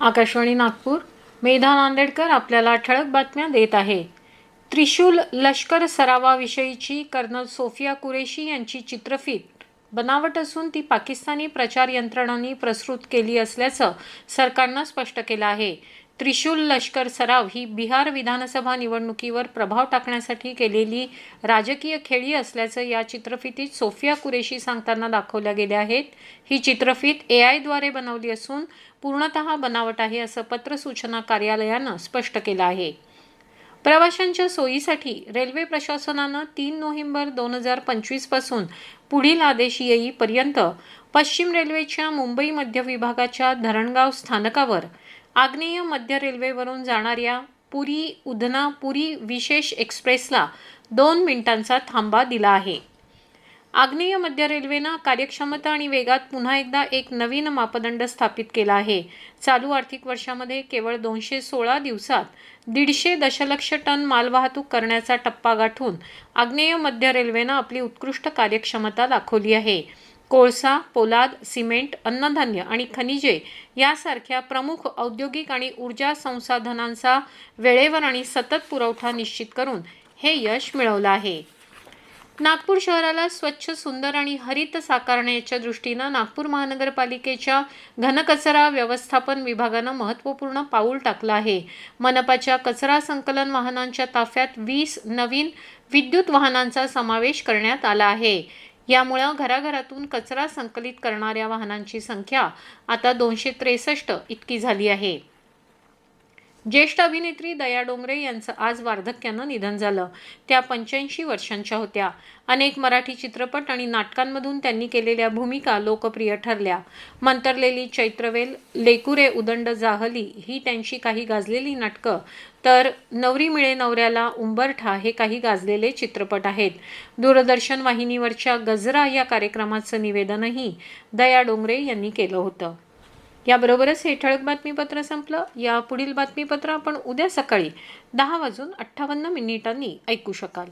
आकाशवाणी नागपूर. मेधा नांदेडकर आपल्याला ठळक बातम्या देत आहे. त्रिशूल लष्कर सरावाविषयीची कर्नल सोफिया कुरेशी यांची चित्रफित. बनावट असून ती पाकिस्तानी प्रचार यंत्रणांनी प्रसृत केली असल्याचं सरकारनं स्पष्ट केलं आहे. त्रिशूल लष्कर सराव ही बिहार विधानसभा निवडणुकीवर प्रभाव टाकण्यासाठी केलेली राजकीय खेळी असल्याचं या चित्रफितीत सोफिया कुरेशी सांगताना दाखवल्या गेल्या आहेत. ही चित्रफित ए आयद्वारे बनवली असून पूर्णतः बनावट आहे असं पत्र सूचना कार्यालयानं स्पष्ट केलं आहे. प्रवाशांच्या सोयीसाठी रेल्वे प्रशासनानं तीन नोव्हेंबर दोन हजार पंचवीसपासून पुढील आदेश येईपर्यंत पश्चिम रेल्वेच्या मुंबई मध्य विभागाच्या धरणगाव स्थानकावर आग्नेय मध्य रेल्वेवरून जाणाऱ्या पुरी उधना पुरी विशेष एक्सप्रेसला दोन मिनिटांचा थांबा दिला आहे. आग्नेय मध्य रेल्वेनं कार्यक्षमता आणि वेगात पुन्हा एकदा एक नवीन मापदंड स्थापित केला आहे. चालू आर्थिक वर्षामध्ये केवळ दोनशे सोळा दिवसात दीडशे दशलक्ष टन मालवाहतूक करण्याचा टप्पा गाठून आग्नेय मध्य रेल्वेनं आपली उत्कृष्ट कार्यक्षमता दाखवली आहे. कोळसा पोलाद सिमेंट अन्नधान्य आणि खनिजे यासारख्या प्रमुख औद्योगिक आणि ऊर्जा संसाधनांचा वेळेवर आणि सतत पुरवठा निश्चित करून हे यश मिळवलं आहे. नागपूर शहराला स्वच्छ सुंदर आणि हरित साकारण्याच्या दृष्टीनं नागपूर महानगरपालिकेच्या घनकचरा व्यवस्थापन विभागानं महत्त्वपूर्ण पाऊल टाकलं आहे. मनपाच्या कचरा संकलन वाहनांच्या ताफ्यात वीस नवीन विद्युत वाहनांचा समावेश करण्यात आला आहे. यामुळं घराघरातून कचरा संकलित करणाऱ्या वाहनांची संख्या आता दोनशे त्रेसष्ट इतकी झाली आहे. ज्येष्ठ अभिनेत्री दया डोंगरे यांचं आज वार्धक्यानं निधन झालं. त्या पंच्याऐंशी वर्षांच्या होत्या. अनेक मराठी चित्रपट आणि नाटकांमधून त्यांनी केलेल्या भूमिका लोकप्रिय ठरल्या. मंतरलेली चैत्रवेल लेकुरे उदंड जाहली ही त्यांची काही गाजलेली नाटकं. तर नवरी मिळे नवऱ्याला उंबरठा हे काही गाजलेले चित्रपट आहेत. दूरदर्शन वाहिनीवरच्या गजरा या कार्यक्रमाचं निवेदनही दया डोंगरे यांनी केलं होतं. याबरोबरच हे ठळक बातमीपत्र संपलं. या पुढील बातमीपत्र आपण उद्या सकाळी दहा वाजून अठ्ठावन्न मिनिटांनी ऐकू शकाल.